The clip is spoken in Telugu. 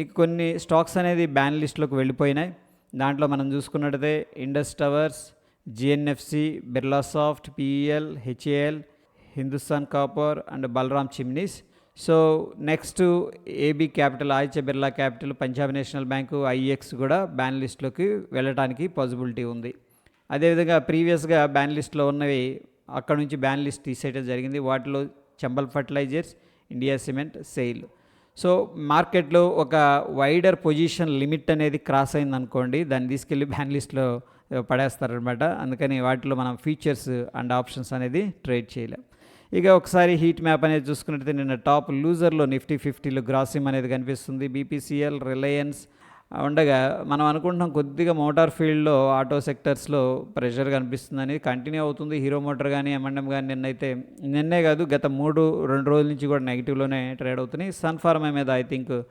ఇక కొన్ని స్టాక్స్ అనేది బ్యాన్ లిస్ట్లోకి వెళ్ళిపోయినాయి. దాంట్లో మనం చూసుకున్నట్టయితే Indus towers GNFC Birla soft PEL HAL Hindustan copper and Balram chimneys. So next AB capital Aditya Birla capital Punjab national bank IEX కూడా బ్యాన్ లిస్ట్లోకి వెళ్ళడానికి పాసిబిలిటీ ఉంది. అదేవిధంగా ప్రీవియస్గా బ్యాన్ లిస్ట్లో ఉన్నవి అక్కడ నుంచి బ్యాన్ లిస్ట్ తీసేయడం జరిగింది. వాటిలో Chambal fertilisers India cement SAIL. So మార్కెట్లో ఒక వైడర్ పొజిషన్ లిమిట్ అనేది క్రాస్ అయింది అనుకోండి దాన్ని తీసుకెళ్ళి బ్యాన్ లిస్ట్లో పడేస్తారనమాట. అందుకని వాటిలో మనం ఫీచర్స్ అండ్ ఆప్షన్స్ అనేది ట్రేడ్ చేయలేం. ఇక ఒకసారి హీట్ మ్యాప్ అనేది చూసుకున్నట్టయితే నిన్న టాప్ లూజర్లో నిఫ్టీ ఫిఫ్టీలో గ్రాసిమ్ అనేది కనిపిస్తుంది. బీపీసీఎల్ రిలయన్స్ ఉండగా మనం అనుకుంటున్నాం కొద్దిగా మోటార్ ఫీల్డ్లో ఆటో సెక్టర్స్లో ప్రెషర్ కనిపిస్తుందని కంటిన్యూ అవుతుంది. హీరో మోటార్ కానీ ఎంఎండ్ఎం M&M కానీ నిన్నైతే నిన్నే కాదు గత మూడు రెండు రోజుల నుంచి కూడా నెగిటివ్లోనే ట్రేడ్ అవుతున్నాయి. సన్ ఫార్మా మీద ఐ థింక్